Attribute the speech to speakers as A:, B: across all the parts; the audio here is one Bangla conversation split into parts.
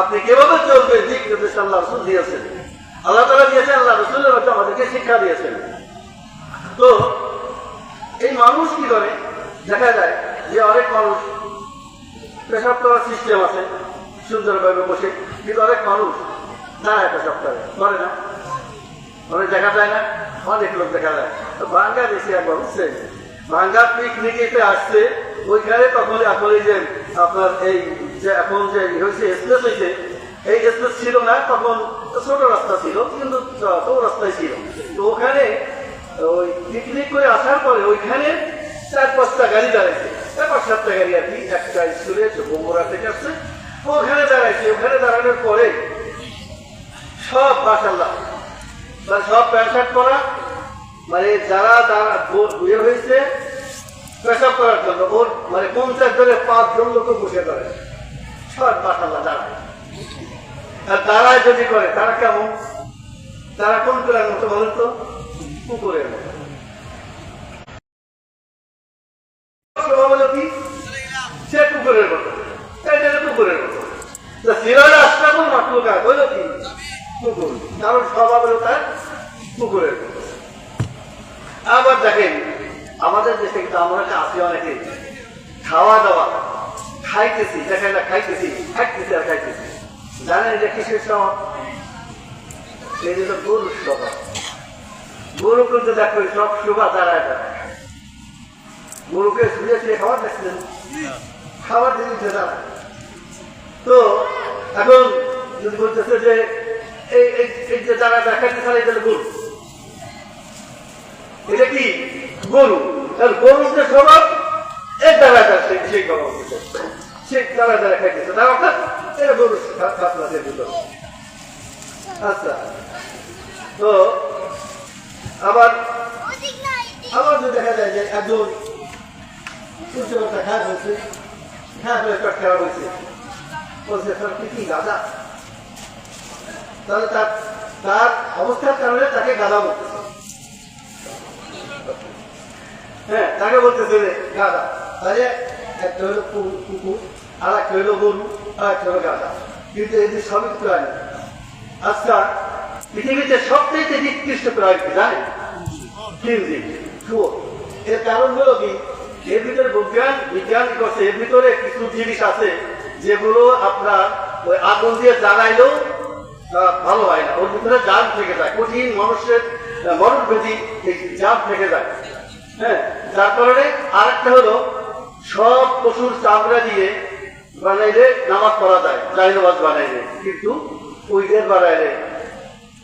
A: আপনি কীভাবে চলবেন দিক নির্দেশ আল্লাহ রসুল দিয়েছেন। আল্লাহ তালা দিয়েছেন, আল্লাহ রসুলের মধ্যে আমাদেরকে শিক্ষা দিয়েছেন। তো এই মানুষ কি করে? দেখা যায় যে অনেক মানুষ পেশাব করার সিস্টেম আছে, সুন্দরভাবে বসে। কিন্তু অনেক মানুষ দাঁড়ায় পেশাব করে করে না। অনেক দেখা যায় না, অনেক লোক দেখা যায়। তো বাঙ্গা দেশে একবার বুঝছেন বাঙ্গা পিকনিকেতে আসছে, ওইখানে তখন এই যে আপনার এই যে এখন যে হয়েছে এক্সপ্রেস হয়েছে, এই এক্সপ্রেস ছিল না, তখন ছোট রাস্তা ছিল, কিন্তু রাস্তায় ছিল। তো ওখানে, ওই পিকনিক করে আসার পরে ওইখানে চার পাঁচটা গাড়ি দাঁড়াইছে। চার পাঁচ সাতটা গাড়ি আর কি, একটা স্কুলে বোমরা থেকে আসছে। ওখানে দাঁড়াইছে। ওখানে দাঁড়ানোর পরে সব মাসাল্লাহ মানে সব প্যান্ট শার্ট পরা মানে যারা ইয়ে হয়েছে, পেশাব করার জন্য, ওর মানে পঞ্চাশ জনে পাঁচজন লোক বসে করে সব আর যদি করে, তারা কেমন? তারা কোন কুকুরের মতো কুকুরের মতো। কুকুরের মতো হলো কি? কুকুর। কারণ স্বভাব তার কুকুরের মতো। আবার দেখেন, আমাদের দেশে কিন্তু আমরা আছি অনেকে খাওয়া দাওয়া খাইতেছি দেখেন না খাইতেছি? খাইতেছি আর খাইতেছি। জানেন এটা কিসের এই হলো গরুর স্বভাব। গরু কিন্তু দেখো, সব শোভা দাঁড়ায় দাঁড়ায় গরুকে শুয়ে শুয়ে খাবার দেখছেন খাবার দিয়ে উঠে তো, এখন যদি বলতেছে যে, এই, এই- যে যারা দেখাচ্ছে তাহলে এটা গরু। এটা কি? গরু। গরুর যে স্বভাব এর সেই সেই স্বভাব হচ্ছে। সে দ্বারা দ্বারা খাইতেছে তার অর্থাৎ এটা গরু খাতলা দিয়ে আচ্ছা তো আবার আবার যদি দেখা যায় যে একজন সূর্যবর্তা খারাপ হয়েছে খারাপ হয়ে পেট খারাপ হয়েছে বলছে স্যার কি গাঁদা তাহলে তার তার অবস্থার কারণে তাকে গাঁদা বলতেছে হ্যাঁ তাকে বলতেছে গাঁদা তাহলে একটা হলো কুকুর আর একটা হলো গরু আর একটা হলো গাঁদা কিন্তু যে সবই প্রাণী আচ্ছা পৃথিবীতে সবচেয়ে নিকৃষ্ট প্রাণী জানেন হিন্দি শুয়োর এর কারণ হলো কি এর ভিতরে বিজ্ঞান বিজ্ঞান করছে এর ভিতরে কিছু জিনিস আছে যেগুলো আপনার ওই আগুন দিয়ে জ্বালাইলেও ভালো হয় না ওর ভিতরে জাম থেকে যায় কঠিন মানুষের মরণ এই জাম থেকে যায় হ্যাঁ যার কারণে আরেকটা হলো সব পশুর চামড়া দিয়ে বানাইলে নামাজ পড়া যায় জাহিনামাজ বানাইলে। কিন্তু উইদের বানাইলে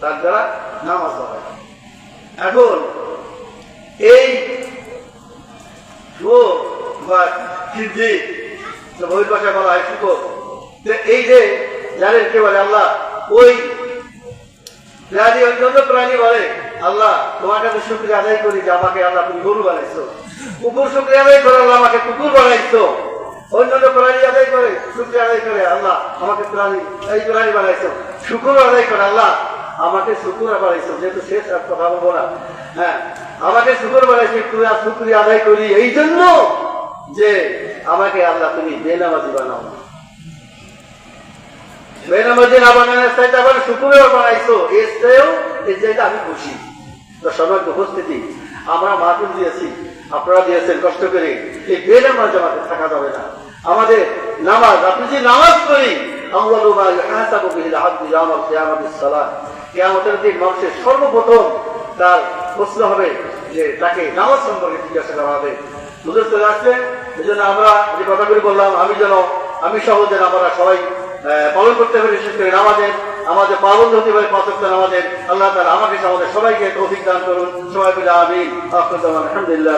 A: তার দ্বারা নামাজ না। এখন এই বা সিদ্ধি ভাষায় বলা হয় শুকো তো এই যে জানেন কে বলে আল্লাহ? ওই প্রাণী অন্যান্য প্রাণী বলে, আল্লাহ তোমার কাছে শুক্রিয়া আদায় করি যে আমাকে আল্লাহ বানাইছো। কুকুর শুক্রিয়া আদায় করে আল্লাহ আমাকে কুকুর বানাইছো। অন্যান্য প্রাণী আদায় করে, শুক্রিয়া আদায় করে, আল্লাহ, আমাকে প্রাণী, এই প্রাণী বানাইছো। শুকুর আদায় করে, আল্লাহ, আমাকে শুকুর বানাইছো। যেহেতু শেষ আর কথা বলব না। হ্যাঁ আমাকে শুকুর বানাইছো, একটু আর শুক্রিয়া আদায় করি। এই জন্য যে আমাকে আল্লাহ তুমি বেনামাজি বানাও। আমি খুশি। উপস্থিতি। আমরা আপনারা কষ্ট করে। আমাদের যে মানুষের সর্বপ্রথম তার প্রশ্ন হবে যে তাকে নামাজ সম্পর্কে জিজ্ঞাসা করা হবে। চলে আসছেন এই জন্য আমরা যে কথাগুলি বললাম, আমি যেন, আমি সহ যেন আমরা সবাই পালন করতে পারি বিশেষ করে নামাজের, আমাদের পালন হতে পারে পাঁচক নামাজের। আল্লাহ তালা আমাকে আমাদের সবাইকে তৌফিক দান করুন। সবাই বলে আমিন। আলহামদুলিল্লাহ